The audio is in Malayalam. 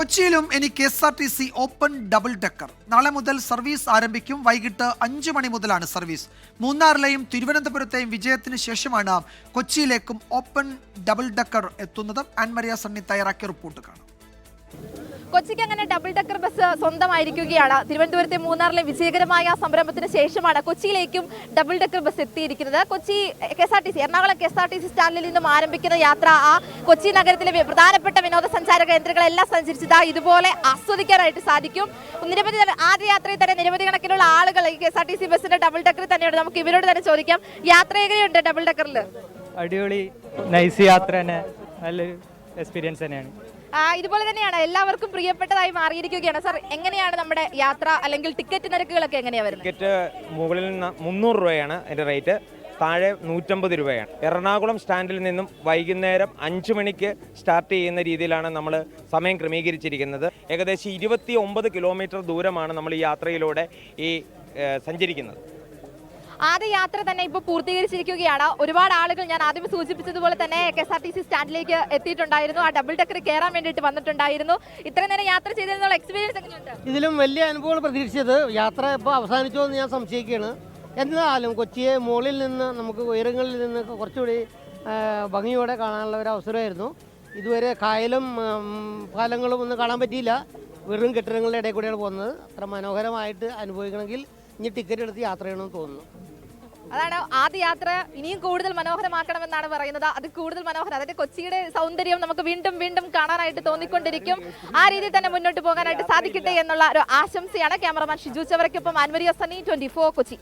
കൊച്ചിയിലും ഇനി K S R T C open double decker. നാളെ മുതൽ സർവീസ് ആരംഭിക്കും. വൈകിട്ട് അഞ്ചു മണി മുതലാണ് സർവീസ്. മൂന്നാറിലെയും തിരുവനന്തപുരത്തെയും വിജയത്തിന് ശേഷമാണ് കൊച്ചിയിലേക്കും ഓപ്പൺ ഡബിൾ ഡെക്കർ എത്തുന്നത്. ആൻമരിയ സണ്ണി തയ്യാറാക്കിയ റിപ്പോർട്ട് കാണാം. കൊച്ചിക്ക് അങ്ങനെ ഡബിൾ ഡെക്കർ ബസ് സ്വന്തമായിരിക്കുകയാണ്. തിരുവനന്തപുരത്തെ മൂന്നാറിലെ വിജയകരമായ സംരംഭത്തിന് ശേഷമാണ് കൊച്ചിയിലേക്കും ഡബിൾ ഡെക്കർ ബസ് എത്തിയിരിക്കുന്നത്. Kochi K S R T C Ernakulam K S R T C സ്റ്റാൻഡിൽ നിന്നും ആരംഭിക്കുന്ന യാത്ര ആ കൊച്ചി നഗരത്തിലെ പ്രധാനപ്പെട്ട വിനോദസഞ്ചാര കേന്ദ്രങ്ങളെല്ലാം സഞ്ചരിച്ചത് ഇതുപോലെ ആസ്വദിക്കാനായിട്ട് സാധിക്കും. നിരവധി ആദ്യ യാത്രയിൽ തന്നെ നിരവധി കണക്കിലുള്ള ആളുകൾ ഈ K S R T C ബസ്സിന്റെ ഡബിൾ ഡെക്കറിൽ തന്നെയുണ്ട്. നമുക്ക് ഇവരോട് തന്നെ ചോദിക്കാം. യാത്ര എങ്ങനെയുണ്ട് ഡബിൾ ഡെക്കറിൽ അടിപൊളി. നൈസ് യാത്ര തന്നെ. നല്ലൊരു എക്സ്പീരിയൻസ് തന്നെയാണ്. ഇതുപോലെ തന്നെയാണ്. എല്ലാവർക്കും പ്രിയപ്പെട്ടതായി മാറിയിരിക്കുകയാണ്. സാർ എങ്ങനെയാണ് നമ്മുടെ യാത്ര അല്ലെങ്കിൽ ടിക്കറ്റ് നിരക്കുകളൊക്കെ എങ്ങനെയാണ് വരുന്നത്? ടിക്കറ്റ് മുകളിൽ നിന്ന് മുന്നൂറ് രൂപയാണ് അതിന്റെ റേറ്റ്. താഴെ നൂറ്റമ്പത് രൂപയാണ്. എറണാകുളം സ്റ്റാൻഡിൽ നിന്നും വൈകുന്നേരം അഞ്ച് മണിക്ക് സ്റ്റാർട്ട് ചെയ്യുന്ന രീതിയിലാണ് നമ്മൾ സമയം ക്രമീകരിച്ചിരിക്കുന്നത്. ഏകദേശം ഇരുപത്തി ഒമ്പത് കിലോമീറ്റർ ദൂരമാണ് നമ്മൾ ഈ യാത്രയിലൂടെ ഈ സഞ്ചരിക്കുന്നത്. ആദ്യ യാത്ര തന്നെ ഇപ്പോൾ പൂർത്തീകരിച്ചിരിക്കുകയാണ്. ഒരുപാട് ആളുകൾ ഞാൻ ആദ്യം സൂചിപ്പിച്ചതുപോലെ തന്നെ K S R T C സ്റ്റാൻഡിലേക്ക് എത്തിയിട്ടുണ്ടായിരുന്നു. ആ ഡബിൾ ഡെക്കർ കയറാൻ വേണ്ടിയിട്ട് വന്നിട്ടുണ്ടായിരുന്നു. ഇത്രയും നേരം യാത്ര ചെയ്തിരുന്നുള്ള എക്സ്പീരിയൻസ് ഇതിലും വലിയ അനുഭവങ്ങൾ പ്രതീക്ഷിച്ചത് യാത്ര ഇപ്പോൾ അവസാനിച്ചോ എന്ന് ഞാൻ സംശയിക്കുകയാണ്. എന്നാലും കൊച്ചിയെ മുകളിൽ നിന്ന് നമുക്ക് ഉയരങ്ങളിൽ നിന്ന് കുറച്ചുകൂടി ഭംഗിയോടെ കാണാനുള്ള ഒരു അവസരമായിരുന്നു. ഇതുവരെ കായലും പാലങ്ങളും ഒന്നും കാണാൻ പറ്റിയില്ല. വെറും കെട്ടിടങ്ങളുടെ ഇടയിൽ കൂടെയാണ് പോകുന്നത്. അത്ര മനോഹരമായിട്ട് അനുഭവിക്കണമെങ്കിൽ ഇനി ടിക്കറ്റ് എടുത്ത് യാത്ര ചെയ്യണമെന്ന് തോന്നുന്നു. അതാണ് ആദ്യ യാത്ര ഇനിയും കൂടുതൽ മനോഹരമാക്കണമെന്നാണ് പറയുന്നത്. അത് കൂടുതൽ മനോഹരം അതായത് കൊച്ചിയുടെ സൗന്ദര്യം നമുക്ക് വീണ്ടും വീണ്ടും കാണാനായിട്ട് തോന്നിക്കൊണ്ടിരിക്കും. ആ രീതിയിൽ തന്നെ മുന്നോട്ട് പോകാനായിട്ട് സാധിക്കട്ടെ എന്നുള്ള ഒരു ആശംസയാണ് ക്യാമറമാൻ ഷിജു ചവറയ്ക്കൊപ്പം അൻവരി സണ്ണി ട്വന്റി കൊച്ചി.